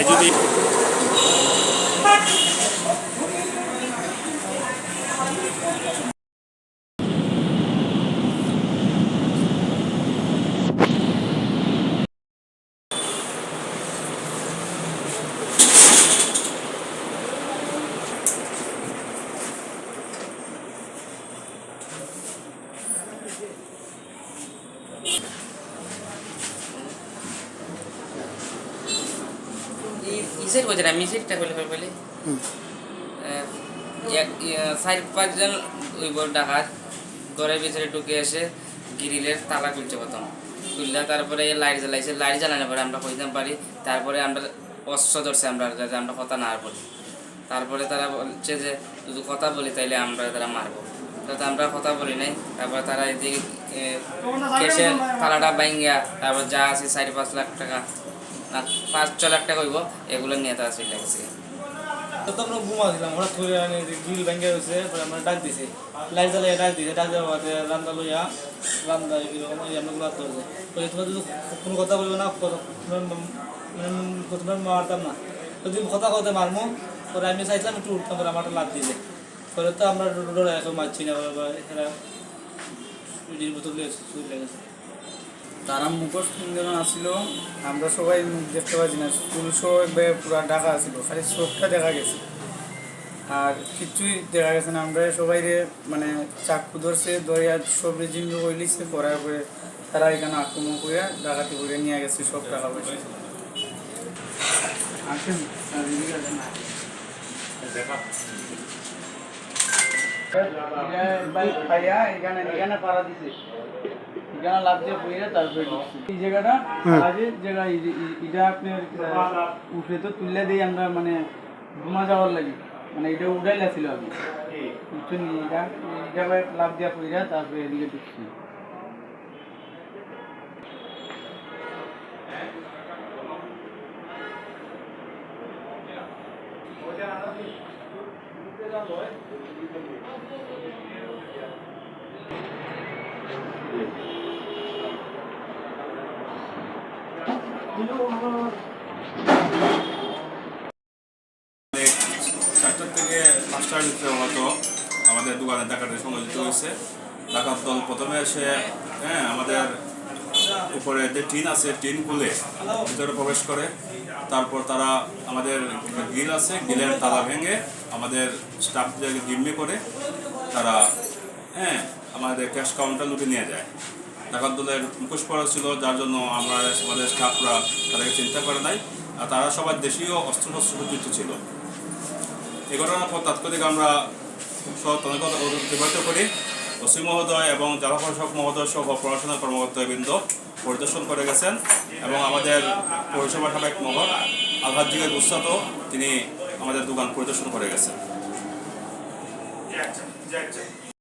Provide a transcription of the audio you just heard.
এটা যদি ইসের বোঝে না মিসেরটা বলে বলে চার পাঁচজন ওই বড় ডাকাত ঘরের ভিতরে ঢুকে এসে গ্রিলের তালা খুলছে প্রথম। খুললে তারপরে লাইট জ্বালাইছে লাইট জ্বালানোর পরে আমরা কইতাম পারি তারপরে আমরা অস্ত্র ধরছে আমরা যাতে আমরা কথা না বলি। তারপরে তারা বলছে যে যদি কথা বলি তাইলে আমরা তারা মারবো। তো আমরা কথা বলি নাই তারপর তারা এদিকে কেসের তালাটা বাইঙ্গা তারপর যা আছে চারি পাঁচ লাখ টাকা না পাঁচ ছ লাখ টাকা হইব। এগুলো নিয়ে তারা চলে গেছে তো আমরা ঘুমা দিলাম, হঠাৎ করে গ্রিল ভেঙে রয়েছে পরে আমরা ডাক দিছি। লাইট জ্বালিয়ে ডাক দিছে, ডাক দেওয়া বাদে রান্না লইয়া রান্না এরকম আমরা গুলা ধরছে বলে, তোমার যদি কোনো কথা বলবে না কথা- তোমার ম- তোমার মারতাম না। যদি কথা কথা মারমো। পরে আমি চাইছিলাম একটু উঠতাম পরে আমারটা লাভ দিলে পরে তো আমরা ডোরে এখন মারছি না, এরা বোতল চলে গেছে। তারা মুখোশ যখন আসছিল আমরা সবাই মুখ দেখতে পাচ্ছি না। স্কুল সহ একবারে পুরা ঢাকা আসছিল খালি চোখটা দেখা গেছে। আর কিছুই দেখা গেছে না আমরা সবাই মানে চাকু ধরছে দরিয়া সব রেজিম হইলিছে করার পরে তারা এখানে আক্রমণ করে ডাকাতি করে নিয়ে গেছে সব টাকা পয়সা। আসেন এখানে এখানে পাড়া দিছে। এখানে লাভ দিয়ে বইরে তারপরে ঢুকছি। এই জায়গাটা আগে জায়গা এই যে- এই- এটা আপনার আহ, উঠে তো তুললে দিয়ে আমরা মানে ঘুমা যাওয়ার লাগে মানে এটা উঠাইলা ছিল আমি উঠে নিয়ে এটা এই জায়গায় লাভ দিয়া পইরা তারপরে এদিকে ঢুকছি চারটার থেকে পাঁচটার আমাদের দোকানে সংযোজিত হয়েছে। ডাকাত দল প্রথমে এসে হ্যাঁ আমাদের উপরে যে টিন আছে, টিন খুলে ভিতরে প্রবেশ করে। তারপর তারা আমাদের গিল আছে গিলের তালা ভেঙে আমাদের স্টাফদেরকে জিম্মি করে তারা হ্যাঁ আমাদের ক্যাশ কাউন্টার লুটে নিয়ে যায়। ডাকাত দলের মুখোশ পড়া ছিল, যার জন্য আমরা আমাদের স্টাফরা তাদেরকে চিন্তা করে নাই। আর তারা সবাই দেশীয় অস্ত্র শস্ত্র ছিল। এ ঘটনার পর তাৎক্ষণিক আমরা অতিবাহিত করি। ওসি মহোদয় এবং জেলা প্রশাসক মহোদয় সহ পড়াশোনা কর্মকর্তাবৃন্দ পরিদর্শন করে গেছেন এবং আমাদের পৌরসভা সাবেক মহল আঘাত জিগের গুস্তাত, তিনি আমাদের দোকান পরিদর্শন করে গেছেন।